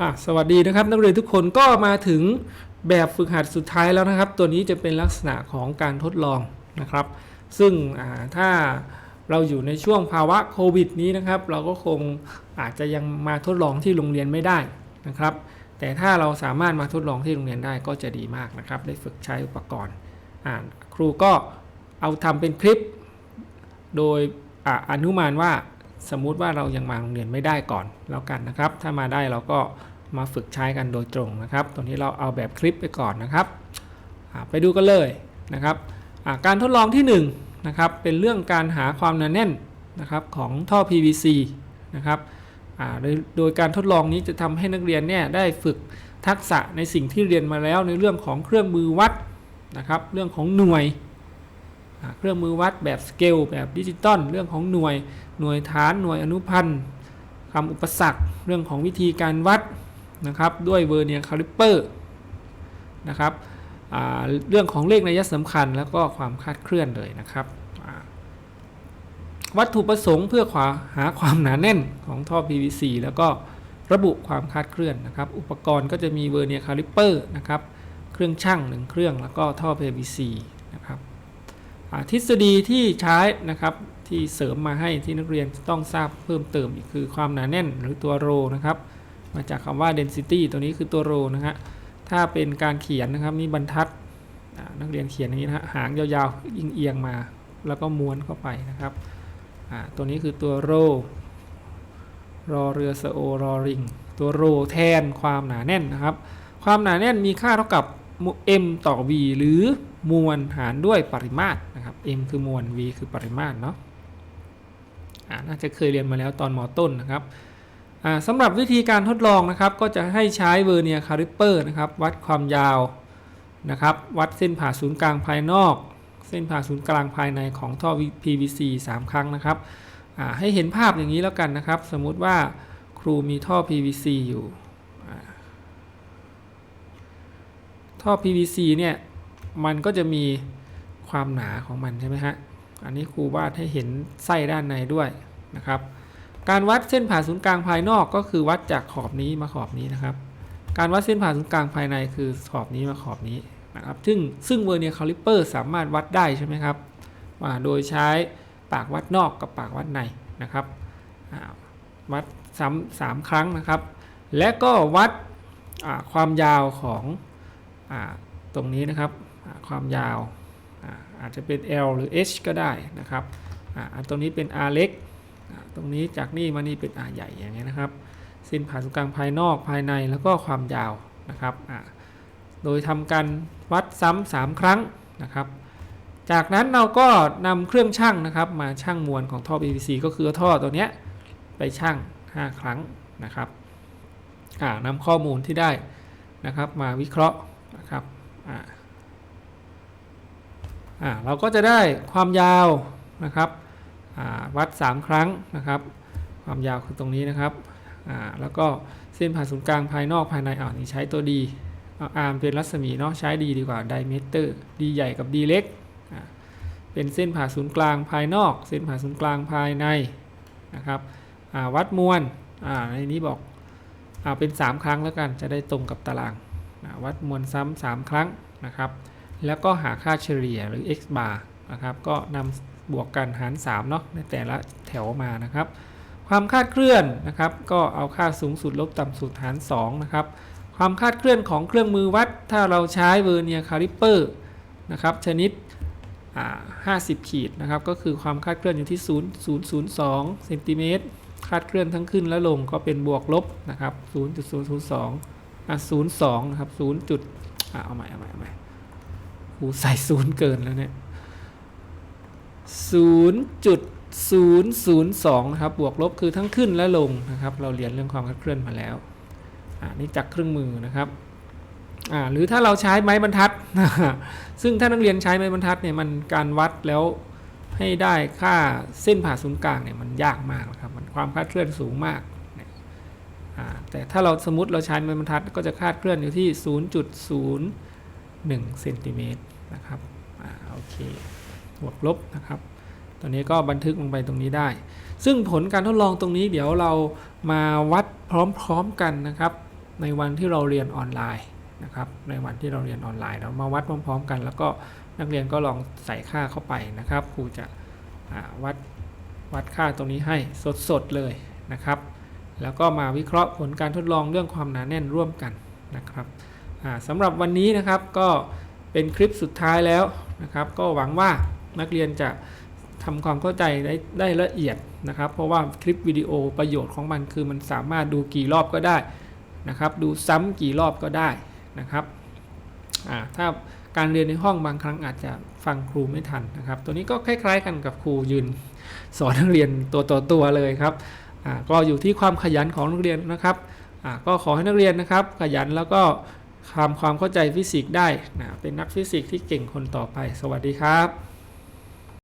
อะสวัสดีนะครับ นักเรียนทุกคนก็มาถึงแบบฝึกหัดสุดท้ายแล้วนะครับ ตัวนี้จะเป็นลักษณะของการทดลองนะครับ ซึ่งถ้าเราอยู่ในช่วงภาวะโควิดนี้นะครับ เราก็คงอาจจะยังมาทดลองที่โรงเรียนไม่ได้นะครับ แต่ถ้าเราสามารถมาทดลองที่โรงเรียนได้ก็จะดีมากนะครับ ได้ฝึกใช้อุปกรณ์อ่าครูก็เอาทำเป็นคลิป โดยออนุมานว่า สมมุติว่าเรายังมาโรงเรียนไม่ได้ก่อนแล้วกันนะครับ ถ้ามาได้เราก็มาฝึกใช้กันโดยตรงนะครับตัวนี้เราเอาแบบคลิปไปก่อนนะครับ ไปดูกันเลยนะครับ การทดลองที่1นงนะครับ เป็นเรื่องการหาความหนาแน่นนะครับของท่อ PVC นะครับโดยโดยการทดลองนี้จะทำให้นักเรียนเนี่ยได้ฝึกทักษะในสิ่งที่เรียนมาแล้วในเรื่องของเครื่องมือวัดนะครับ เรื่องของหน่วย เครื่องมือวัดแบบสเกลแบบดิจิตอลเรื่องของหน่วยหน่วยฐานหน่วยอนุพันธ์คำอุปสรรคเรื่องของวิธีการวัดนะครับด้วยเวอร์เนียคาลิปเปอร์นะครับเรื่องของเลขนัยสำคัญแล้วก็ความคาดเคลื่อนเลยนะครับวัตถุประสงค์เพื่อขวาหาความหนาแน่นของท่อ PVC แล้วก็ระบุความคาดเคลื่อนนะครับ อุปกรณ์ก็จะมีเวอร์เนียคาลิปเปอร์นะครับ เครื่องช่างหนึ่งเครื่องแล้วก็ท่อ PVC นะครับ ทฤษฎีที่ใช้นะครับที่เสริมมาให้ที่นักเรียนต้องทราบเพิ่มเติมอีกคือความหนาแน่นหรือตัวโรนะครับ มาจากคำว่า density ตัวนี้คือตัวโรนะฮะถ้าเป็นการเขียนนะครับมีบรรทัดนักเรียนเขียนอย่างนี้นะฮะหางยาวๆยิงเอียงๆมา แล้วก็ม้วนเข้าไปนะครับตัวนี้คือตัวโรรอเรือสโอรอริง ตัวโรแทนความหนาแน่นนะครับ ความหนาแน่นมีค่าเท่ากับ m ต่อ v หรือมวลหารด้วยปริมาตร m คือมวล v คือปริมาตรเนาะอาน่าจะเคยเรียนมาแล้วตอนมต้นนะครับสำหรับวิธีการทดลองนะครับก็จะให้ใช้เวอร์เนียคาลิปเปอร์นะครับวัดความยาวนะครับวัดเส้นผ่าศูนย์กลางภายนอก เส้นผ่าศูนย์กลางภายในของท่อ PVC 3 ครั้งนะครับให้เห็นภาพอย่างนี้แล้วกันนะครับ สมมุติว่าครูมีท่อ PVC อยู่ท่อ PVC เนี่ยมันก็จะมี ความหนาของมันใช่ไหมฮะ อันนี้ครูวาดให้เห็นไส้ด้านในด้วยนะครับ การวัดเส้นผ่าศูนย์กลางภายนอกก็คือวัดจากขอบนี้มาขอบนี้นะครับ การวัดเส้นผ่าศูนย์กลางภายในคือขอบนี้มาขอบนี้นะครับ ซึ่งซึ่งเวอร์เนียคาลิปเปอร์สามารถวัดได้ใช่ไหมครับว่าโดยใช้ปากวัดนอกกับปากวัดในนะครับ วัดซ้ำสามครั้งนะครับ และก็วัดความยาวของอตรงนี้นะครับ ความยาว อาจจะเป็น L หรือ H ก็ได้นะครับอันตรงนี้เป็น R เล็ก ตรงนี้จากนี่มานี่เป็น R ใหญ่อย่างเงี้ยนะครับ เส้นผ่าศูนย์กลางภายนอกภายในแล้วก็ความยาวนะครับโดยทำการวัดซ้ำสามครั้งนะครับ จากนั้นเราก็นำเครื่องชั่งนะครับ มาชั่งมวลของท่อ PVC ก็คือท่อตัวเนี้ยไปชั่ง 5 ครั้งนะครับนำข้อมูลที่ได้นะครับมาวิเคราะห์นะครับ อ่าเราก็จะได้ความยาวนะครับอ่าวัด 3 ครั้งนะครับ ความยาวคือตรงนี้นะครับอ่าแล้วก็เส้นผ่าศูนย์กลางภายนอกภายในอ่านี่ใช้ตัวดีเอาอาร์มเป็นรัศมีเนาะใช้ดีดีกว่าไดเมเตอร์ดีใหญ่กับดีเล็กเป็นเส้นผ่าศูนย์กลางภายนอก เส้นผ่าศูนย์กลางภายในนะครับวัดมวลอ่าในนี้บอกอเป็น 3 ครั้งแล้วกันจะได้ตรงกับตารางวัดมวลซ้ำ3ครั้งนะครับ แล้วก็หาค่าเฉลี่ยหรือ x bar นะครับก็นำบวกกันหาร 3 เนาะในแต่ละแถวมานะครับ ความคาดเคลื่อนนะครับ ก็เอาค่าสูงสุดลบต่ำสุดหาร 2 นะครับ ความคาดเคลื่อนของเครื่องมือวัด ถ้าเราใช้เวอร์เนียคาลิปเปอร์นะครับชนิดอ่า50 ขีดนะครับ ก็คือความคาดเคลื่อนอยู่ที่ 0.002เซนติเมตรคาดเคลื่อนทั้งขึ้นและลงก็เป็นบวกลบนะครับ 0.002อะศูนย์สองนะครับศูนย์จุดอะเอาใหม่เอาใหม่เอาใหมู่ใส่ศูนย์เกินแล้วเนี่ยศูนย์จุดศูนย์ศูนย์สองนะครับ บวกลบคือทั้งขึ้นและลงนะครับ เราเรียนเรื่องความคลาดเคลื่อนมาแล้วอ่านี่จากเครื่องมือนะครับอ่าหรือถ้าเราใช้ไม้บรรทัด ซึ่งถ้านักเรียนใช้ไม้บรรทัดเนี่ยมันการวัดแล้วให้ได้ค่าเส้นผ่าศูนย์กลางเนี่ยมันยากมากนะครับมันความคลาดเคลื่อนสูงมากแต่ถ้าเราสมมติเราใช้ไม้บรรทัดก็จะคาดเคลื่อนอยู่ที่ 1เซนติเมตรนะครับอ่าโอเคบวกลบนะครับตอนนี้ก็บันทึกลงไปตรงนี้ได้ ซึ่งผลการทดลองตรงนี้เดี๋ยวเรามาวัดพร้อมๆกันนะครับ ในวันที่เราเรียนออนไลน์นะครับ ในวันที่เราเรียนออนไลน์เรามาวัดพร้อมๆกัน แล้วก็นักเรียนก็ลองใส่ค่าเข้าไปนะครับครูจะวัดวัดค่าตรงนี้ให้สดๆเลยนะครับ แล้วก็มาวิเคราะห์ผลการทดลองเรื่องความหนาแน่นร่วมกันนะครับ สำหรับวันนี้นะครับก็เป็นคลิปสุดท้ายแล้วนะครับ ก็หวังว่านักเรียนจะทำความเข้าใจได้ได้ละเอียดนะครับ เพราะว่าคลิปวิดีโอประโยชน์ของมันคือมันสามารถดูกี่รอบก็ได้นะครับ ดูซ้ำกี่รอบก็ได้นะครับถ้าการเรียนในห้องบางครั้งอาจจะฟังครูไม่ทันนะครับ ตัวนี้ก็คล้าย ๆ กันกับครูยืน สอนนักเรียนตัวต่อตัวเลยครับก็อยู่ที่ความขยันของนักเรียนนะครับก็ขอให้นักเรียนนะครับ ขยันแล้วก็ ทำความเข้าใจฟิสิกส์ได้นะเป็นนักฟิสิกส์ที่เก่งคนต่อไป สวัสดีครับ